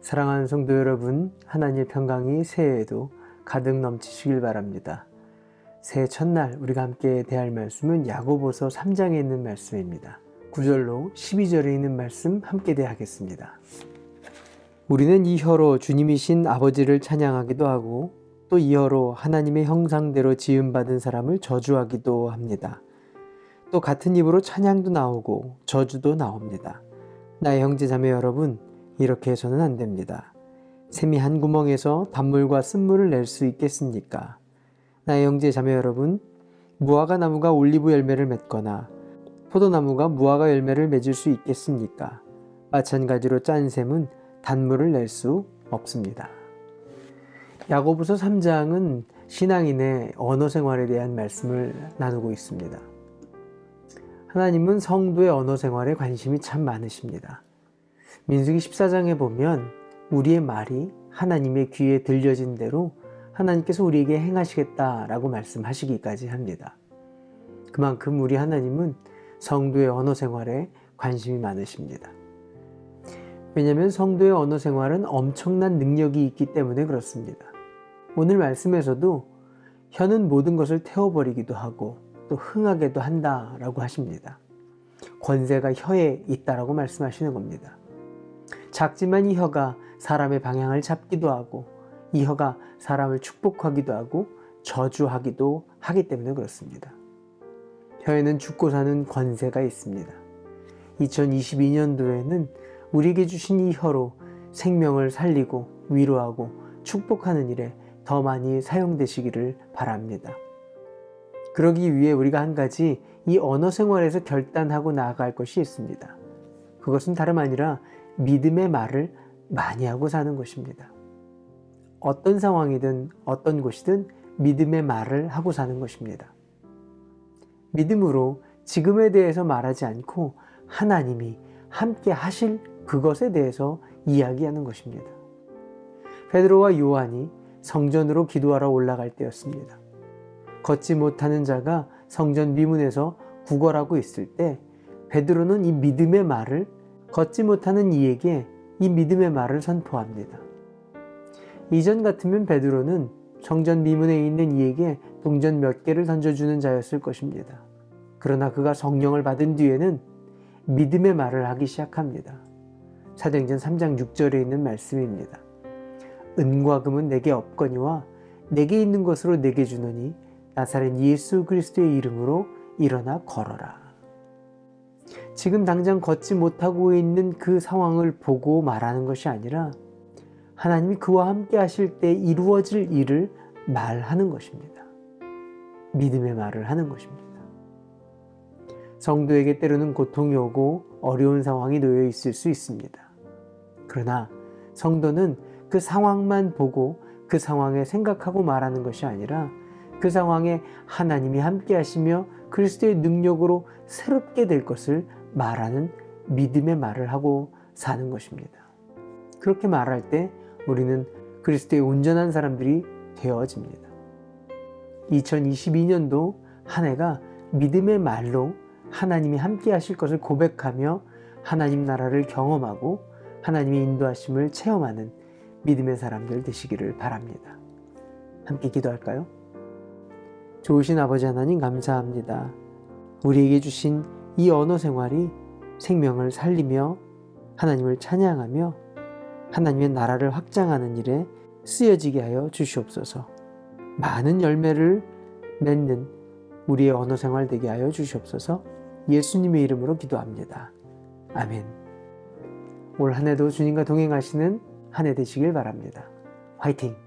사랑하는 성도 여러분, 하나님의 평강이 새해에도 가득 넘치시길 바랍니다. 새해 첫날 우리가 함께 대할 말씀은 야고보서 3장에 있는 말씀입니다. 9절로 12절에 있는 말씀 함께 대하겠습니다. 우리는 이 혀로 주님이신 아버지를 찬양하기도 하고 또 이 혀로 하나님의 형상대로 지음받은 사람을 저주하기도 합니다. 또 같은 입으로 찬양도 나오고 저주도 나옵니다. 나의 형제 자매 여러분, 이렇게 해서는 안 됩니다. 샘이 한 구멍에서 단물과 쓴물을 낼 수 있겠습니까? 나의 형제 자매 여러분, 무화과 나무가 올리브 열매를 맺거나 포도나무가 무화과 열매를 맺을 수 있겠습니까? 마찬가지로 짠 샘은 단물을 낼 수 없습니다. 야고보서 3장은 신앙인의 언어 생활에 대한 말씀을 나누고 있습니다. 하나님은 성도의 언어 생활에 관심이 참 많으십니다. 민수기 14장에 보면 우리의 말이 하나님의 귀에 들려진 대로 하나님께서 우리에게 행하시겠다라고 말씀하시기까지 합니다. 그만큼 우리 하나님은 성도의 언어 생활에 관심이 많으십니다. 왜냐하면 성도의 언어 생활은 엄청난 능력이 있기 때문에 그렇습니다. 오늘 말씀에서도 혀는 모든 것을 태워버리기도 하고 또 흥하게도 한다라고 하십니다. 권세가 혀에 있다라고 말씀하시는 겁니다. 작지만 이 혀가 사람의 방향을 잡기도 하고 이 혀가 사람을 축복하기도 하고 저주하기도 하기 때문에 그렇습니다. 혀에는 죽고 사는 권세가 있습니다. 2022년도에는 우리에게 주신 이 혀로 생명을 살리고 위로하고 축복하는 일에 더 많이 사용되시기를 바랍니다. 그러기 위해 우리가 한 가지 이 언어 생활에서 결단하고 나아갈 것이 있습니다. 그것은 다름 아니라 믿음의 말을 많이 하고 사는 것입니다. 어떤 상황이든 어떤 곳이든 믿음의 말을 하고 사는 것입니다. 믿음으로 지금에 대해서 말하지 않고 하나님이 함께 하실 그것에 대해서 이야기하는 것입니다. 베드로와 요한이 성전으로 기도하러 올라갈 때였습니다. 걷지 못하는 자가 성전 미문에서 구걸하고 있을 때 베드로는 이 믿음의 말을 걷지 못하는 이에게 이 믿음의 말을 선포합니다. 이전 같으면 베드로는 성전 미문에 있는 이에게 동전 몇 개를 던져주는 자였을 것입니다. 그러나 그가 성령을 받은 뒤에는 믿음의 말을 하기 시작합니다. 사도행전 3장 6절에 있는 말씀입니다. 은과 금은 내게 없거니와 내게 있는 것으로 내게 주노니 나사렛 예수 그리스도의 이름으로 일어나 걸어라. 지금 당장 걷지 못하고 있는 그 상황을 보고 말하는 것이 아니라 하나님이 그와 함께 하실 때 이루어질 일을 말하는 것입니다. 믿음의 말을 하는 것입니다. 성도에게 때로는 고통이 오고 어려운 상황이 놓여 있을 수 있습니다. 그러나 성도는 그 상황만 보고 그 상황에 생각하고 말하는 것이 아니라 그 상황에 하나님이 함께 하시며 그리스도의 능력으로 새롭게 될 것을 말하는 믿음의 말을 하고 사는 것입니다. 그렇게 말할 때 우리는 그리스도의 온전한 사람들이 되어집니다. 2022년도 한 해가 믿음의 말로 하나님이 함께 하실 것을 고백하며 하나님 나라를 경험하고 하나님의 인도하심을 체험하는 믿음의 사람들 되시기를 바랍니다. 함께 기도할까요? 좋으신 아버지 하나님 감사합니다. 우리에게 주신 이 언어 생활이 생명을 살리며 하나님을 찬양하며 하나님의 나라를 확장하는 일에 쓰여지게 하여 주시옵소서. 많은 열매를 맺는 우리의 언어 생활 되게 하여 주시옵소서. 예수님의 이름으로 기도합니다. 아멘. 올 한 해도 주님과 동행하시는 한 해 되시길 바랍니다. 화이팅!